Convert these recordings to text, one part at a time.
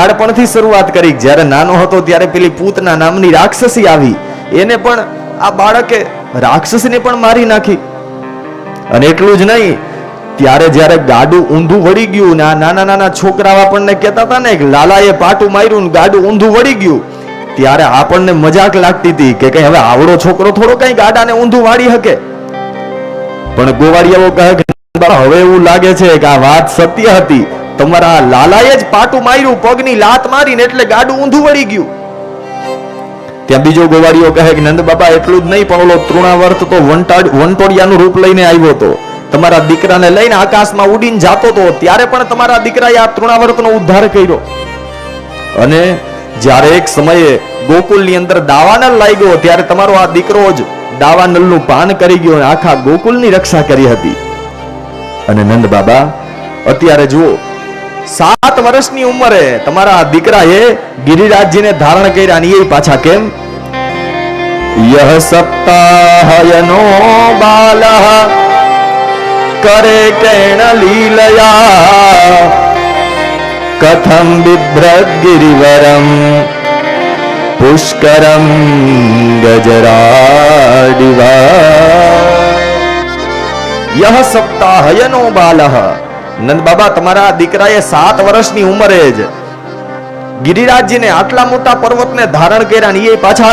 બાળપણથી શરૂઆત કરી. જ્યારે નાનો હતો ત્યારે પેલી પૂતના નામની રાક્ષસી આવી. એને પણ આ બાળકે રાક્ષસને પણ મારી નાખી. અને એટલું જ નહીં, ત્યારે જ્યારે ગાડું ઊંધું વળી ગયું ને આ નાના નાના છોકરાઓ આપણને કહેતા હતા ને લાલાએ પાટું માર્યું ને ગાડું ઊંધું વળી ગયું, ત્યારે આપણને મજાક લાગતી હતી કે કઈ હવે આવડો છોકરો થોડો કઈ ગાડાને ઊંધું વાળી શકે. પણ ગોવાળિયાઓ કહે કે, હવે એવું લાગે છે કે આ વાત સત્ય હતી. તમારા લાલાએ જ પાટું માર્યું, પગની લાત મારીને એટલે ગાડું ઊંધું વળી ગયું. ત્યાં બીજો ગોવાળીઓ કહે કે, નંદ બાબા, એટલું જ નહીં, પણ ઓલો તૃણાવર્ત તો વંટાડ વંટોડિયાનું રૂપ લઈને આવ્યો હતો. તમારા દીકરાને લઈને આકાશમાં ઉડીને જાતો હતો. ત્યારે પણ તમારા દીકરાએ આ તૃણાવર્તનો ઉદ્ધાર કર્યો. અને જ્યારે એક સમયે ગોકુલની અંદર દાવાનલ લાગ્યો ત્યારે તમારો આ દીકરો જ દાવાનલનું પાન કરી ગયો અને આખા ગોકુલની રક્ષા કરી હતી. અને નંદ બાબા, અત્યારે જુઓ સાત વર્ષની ઉંમરે તમારા દીકરાએ ગિરિરાજજીને ધારણ કર્યા એ પાછા કેમ? યહ સપ્તાહયનો બાલઃ કરે કેણ લીલયા, કથમ બિભ્રત ગિરિવરમ પુષ્કરમ ગજરાડિવા. યહ સપ્તાહયનો બાલઃ નંદ બાબા, તમારા દીકરાએ સાત વર્ષની ઉંમરે જ ગિરિરાજજીને આટલા મોટા પર્વતને ધારણ કર્યા ને એ પાછા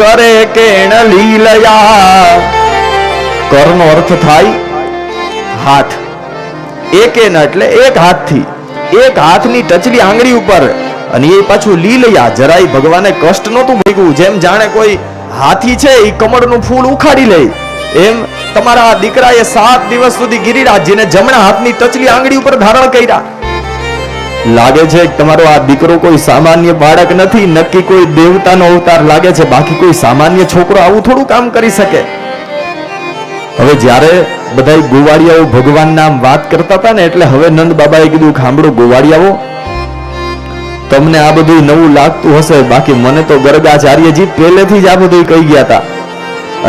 કરે કેણ લીલયા? કરનો અર્થ થાય હાથ. એક એન એટલે એક હાથથી. એક હાથની ટચલી આંગળી ઉપર અને એ પાછું લીલયા. જરાય ભગવાને કષ્ટ નહોતું ભોગવું જેમ જાણે કોઈ હાથી છે એ કમળનું ફૂલ ઉખાડી લે. એમ તમારા દીકરાએ સાત દિવસ સુધી ગિરિરાજજીને જમણા હાથની ટચલી આંગળી ઉપર ધારણ કર્યા. લાગે છે તમારો આ દીકરો કોઈ સામાન્ય બાળક નથી, નક્કી કોઈ દેવતાનો અવતાર લાગે છે, બાકી કોઈ સામાન્ય છોકરો આવું થોડું કામ કરી શકે. હવે જ્યારે બધા ગોવાળિયાઓ ભગવાન નામ વાત કરતા હતા ને, એટલે હવે નંદ બાબાએ કીધું, ખાંભળો ગોવાળિયાઓ, તમને આ બધું નવું લાગતું હશે, બાકી મને તો ગરગાચાર્યજી પહેલેથી જ આ બધું કહી ગયા હતા.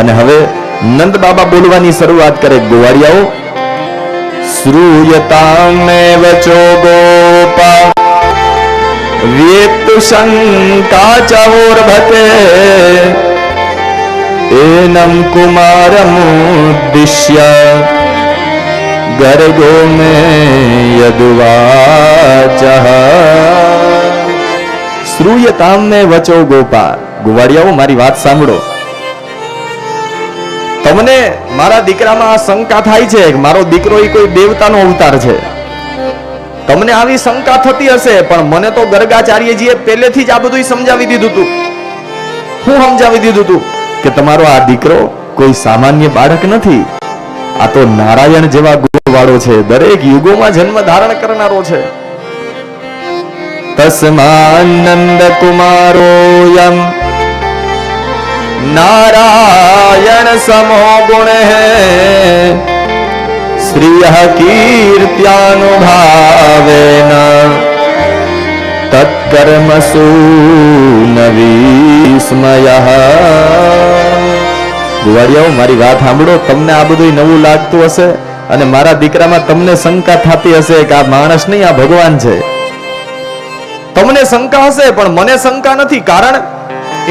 અને હવે નંદ બાબા બોલવાની શરૂઆત કરે, ગોવાળિયાઓ વચો ગોપા વેત્તુ શંકા ચૌર્ભતે એનમ કુમારમુદ્દિશ્ય ગર્ગો મે યદુવાચ. શ્રૂયતામ મે વચો ગોપા ગુવાડિયાઓ મારી વાત સાંભળો. તમને મારા દીકરામાં આ શંકા થાય છે મારો દીકરો એ કોઈ દેવતાનો અવતાર છે? તમને આવી શંકા થતી હશે, પણ મને તો ગર્ગાચાર્યજીએ પહેલેથી જ આ બધું સમજાવી દીધું હતું હું સમજાવી દીધું હતું કે તમારો આ દીકરો કોઈ સામાન્ય બાળક નથી. આ તો નારાયણ જેવા ગુણવાળો છે, દરેક યુગોમાં જન્મ ધારણ કરનારો છે. તસ્માનંદ નારાયણ સમો ગુણ શ્રિય કીર્ત્યાનુભાવેન તત્કર્મસુ નવીસ્મય ગુવાડિયાઓ મારી વાત સાંભળો, તમને આ બધું નવું લાગતું હશે અને મારા દીકરામાં તમને શંકા થતી હશે કે આ માણસ નહીં, આ ભગવાન છે. તમને શંકા હશે, પણ મને શંકા નથી. કારણ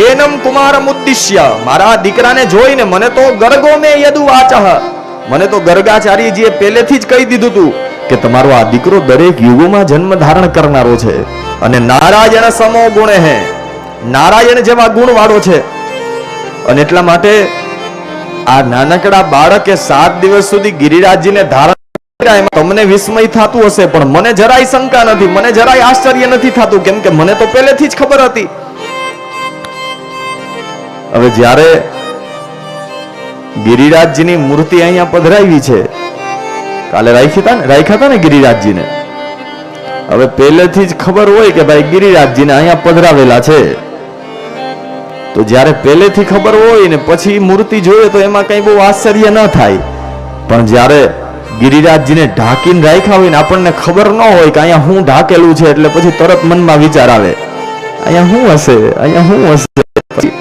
એનમ કુમારમ ઉદ્દેશ્ય મારા દીકરાને જોઈને મને તો ગર્ગો મે યદુ વાચહ મને તો ગર્ગાચાર્યજીએ પહેલેથી જ કહી દીધું હતું કે તમારો આ દીકરો દરેક યુગોમાં જન્મ ધારણ કરનારો છે અને નારાયણ સમો ગુણે હે. નારાયણ જેવા ગુણ વાળો છે. અને એટલા માટે આ નાનકડા બાળકે સાત દિવસ સુધી ગિરિરાજજીને ધારણ તમને વિસ્મય થતું હશે, પણ મને જરાય શંકા નથી, મને જરાય આશ્ચર્ય નથી થતું, કેમ કે મને તો પહેલેથી જ ખબર હતી. હવે જ્યારે ગિરિરાજજીની મૂર્તિ અહીંયા પધરાવી છે, કાલે રાખી ને રાખ્યા હતા ને ગિરિરાજજીને? હવે પહેલેથી જ ખબર હોય કે ભાઈ ગિરિરાજજીને અહીંયા પધરાવેલા છે. તો જ્યારે પહેલેથી ખબર હોય ને પછી મૂર્તિ જોઈએ તો એમાં કઈ બહુ આશ્ચર્ય ન થાય. પણ જ્યારે ગિરિરાજજીને ઢાંકીને રાખ્યા હોય ને આપણને ખબર ન હોય કે અહીંયા હું ઢાકેલું છે એટલે પછી તરત મનમાં વિચાર આવે. અહીંયા શું હશે? અહીંયા શું હશે? પછી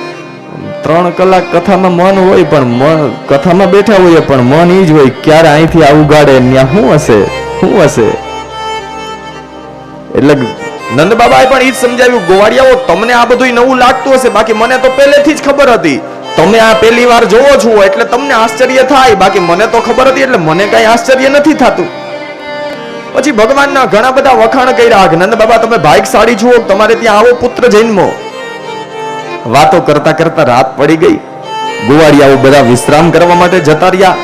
ત્રણ કલાક કથામાં મન હોય પણ મન, કથામાં બેઠા હોઈએ પણ મન ઈ જ હોય, ક્યારે અહીંથી આવું ગાડે ત્યાં શું હશે? શું હશે? એટલે નંદ બાબાએ પણ ઈ જ સમજાવ્યું, ગોવાળિયાઓ, તમને આ બધું નવું લાગતું હશે, બાકી મને તો પહેલેથી જ ખબર હતી. તમે આ પહેલી વાર જોવો છો, એટલે તમને આશ્ચર્ય થાય, બાકી મને તો ખબર હતી, એટલે મને કઈ આશ્ચર્ય નથી થતું. પછી ભગવાનના ઘણા બધા વખાણ કર્યા નંદ બાબા, તમે ભાગ્યશાળી છો તમારે ત્યાં આવો પુત્ર જન્મો. વાતો કરતા કરતા રાત પડી ગઈ. ગુવાડિયાઓ બધા વિશ્રામ કરવા માટે જતા રહ્યા.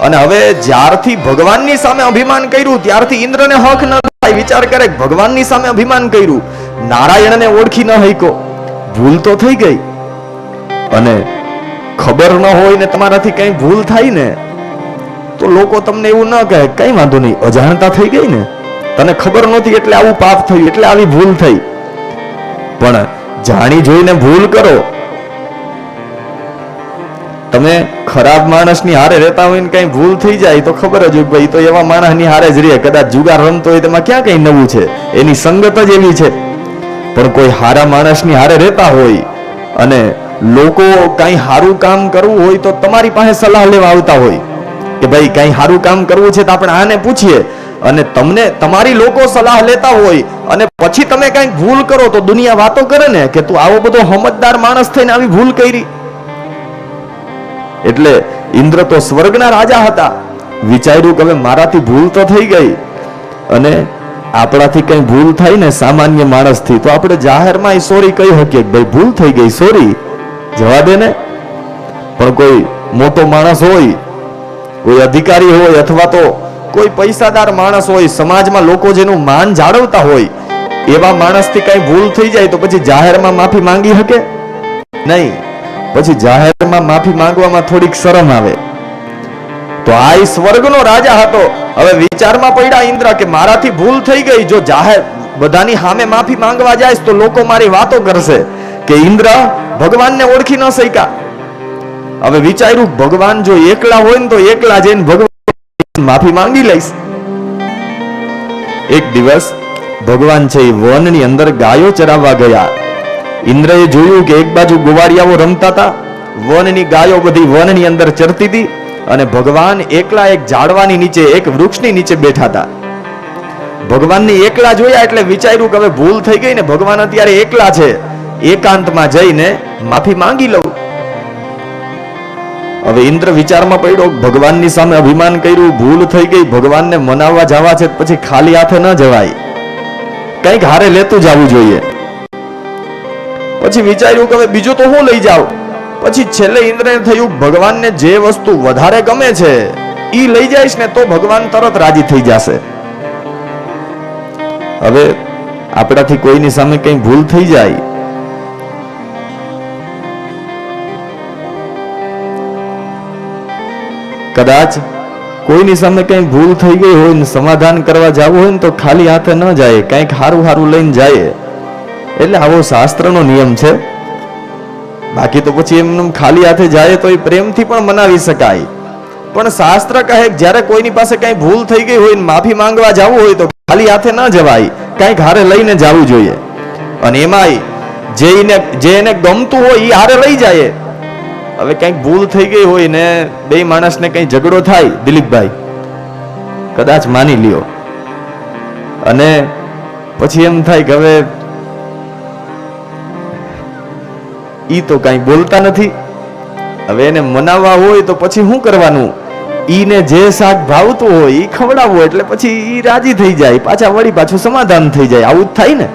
અને હવે જ્યારથી ભગવાનની સામે અભિમાન કર્યું, ત્યારથી ઇન્દ્રને હક ન થાય, વિચાર કરે, ભગવાનની સામે અભિમાન કર્યું. નારાયણને ઓળખી ન હૈકો ભૂલ તો થઈ ગઈ. અને ખબર ન હોય ને તમારાથી કઈ ભૂલ થાય ને, તો લોકો તમને એવું ન કહે, કઈ વાંધો નહીં, અજાણતા થઈ ગઈ ને. તને ખબર નહોતી એટલે આવું પાપ થયું, એટલે આવી ભૂલ થઈ. પણ જાણી જોઈને ભૂલ કરો. તમે ખરાબ માણસની હારે રહેતા હોય ને કઈ ભૂલ થઈ જાય તો ખબર જ હોય ભાઈ તો એવા માણસની હારે જ રહે કદાચ જુગાર રમતો હોય તેમાં ક્યાં કઈ નવું છે? એની સંગત જ એવી છે. પણ કોઈ હારા માણસની હારે રહેતા હોય અને લોકો કઈ સારું કામ કરવું હોય તો તમારી પાસે સલાહ લેવા આવતા હોય કે ભાઈ કઈ સારું કામ કરવું છે તો આપણે આને પૂછીએ. અને તમને તમારી લોકો સલાહ લેતા હોય અને પછી તમે કઈ ભૂલ કરો તો દુનિયા વાતો કરે ને કે તું આવો બધો સમજદાર માણસ થઈને આવી ભૂલ કરી. એટલે ઇન્દ્ર તો સ્વર્ગના રાજા હતા. વિચાર્યું કે હવે મારાથી ભૂલ તો થઈ ગઈ. અને આપણાથી કઈ ભૂલ થાય ને સામાન્ય માણસથી, તો આપણે જાહેરમાં સોરી કહી શકીએ કે ભાઈ ભૂલ થઈ ગઈ સોરી જવા દે ને પણ કોઈ મોટો માણસ હોય, કોઈ અધિકારી હોય અથવા તો કોઈ પૈસાદાર માણસ હોય, સમાજમાં લોકો જેનું માન જાળવતા હોય, એવા માણસથી કઈ ભૂલ થઈ જાય તો પછી જાહેરમાં માફી માંગી શકે? નહીં. પછી જાહેરમાં માફી માંગવામાં થોડીક શરમ આવે. તો આ સ્વર્ગનો રાજા હતો. હવે વિચારમાં પડ્યા ઇન્દ્ર કે મારાથી ભૂલ થઈ ગઈ, જો જાહેર બધાની સામે માફી માંગવા જાય તો લોકો મારી વાતો કરશે કે ઇન્દ્ર, ભગવાનને ઓળખી ન શક્યા. હવે વિચાર્યું ભગવાન જો એકલા હોય ને તો એકલા જઈને ભગવાન માફી માંગી લઈશ. એક દિવસ ભગવાન છે એ વનની અંદર ગાયો ચરાવવા ગયા. ઇન્દ્રએ જોયું કે એક બાજુ ગોવાળિયાઓ રમતા હતા. વનની ગાયો બધી વનની અંદર ચરતી હતી અને ભગવાન એકલા એક ઝાડવાની નીચે એક વૃક્ષની નીચે બેઠા હતા. ભગવાનને એકલા જોયા એટલે વિચાર્યું કે હવે ભૂલ થઈ ગઈ ને ભગવાન અત્યારે એકલા છે. એકાંતમાં જઈને માફી માંગી લઉં હવે ઇન્દ્ર વિચારમાં પડ્યો, ભગવાનની સામે અભિમાન કર્યું, ભૂલ થઈ ગઈ, ભગવાનને મનાવવા જવા છે, પછી ખાલી હાથે ન જવાય. કંઈક હારે લેતું જવું જોઈએ. પછી વિચાર્યું કે હવે બીજું તો હું લઈ જાઉં. પછી છેલ્લે ઇન્દ્રને થયું, ભગવાનને જે વસ્તુ વધારે ગમે છે એ લઈ જઈશ ને તો ભગવાન તરત રાજી થઈ જશે. હવે આપણાથી કોઈની સામે કંઈ ભૂલ થઈ જાય કદાચ કોઈની સામે કંઈ ભૂલ થઈ ગઈ હોય ને સમાધાન કરવા જવું હોય ને તો ખાલી હાથે ન જાય, કંઈક હારું હારું લઈને જાય. એટલે આવો શાસ્ત્રનો નિયમ છે. બાકી તો પછી એમનું ખાલી હાથે જાય તો એ પ્રેમથી પણ મનાવી શકાય. પણ શાસ્ત્ર કહે જ્યારે કોઈની પાસે કંઈ ભૂલ થઈ ગઈ હોય ને માફી માંગવા જવું હોય તો ખાલી હાથે ન જવાય, કંઈક હારે લઈને જવું જોઈએ. અને એમાંય જે એને જે એને ગમતું હોય એ હારે લઈ જાય. હવે કંઈક ભૂલ થઈ ગઈ હોય ને બે માણસને કંઈ ઝઘડો થાય, દિલીપભાઈ, કદાચ માની લ્યો. અને પછી એમ થાય કે હવે ઈ તો કાંઈ બોલતા નથી. હવે એને મનાવવા હોય તો પછી શું કરવાનું? ઈને જે શાક ભાવતું હોય ઈ ખવડાવવું એટલે પછી ઈ રાજી થઈ જાય, પાછા વળી પાછું સમાધાન થઈ જાય, આવું જ થાય ને?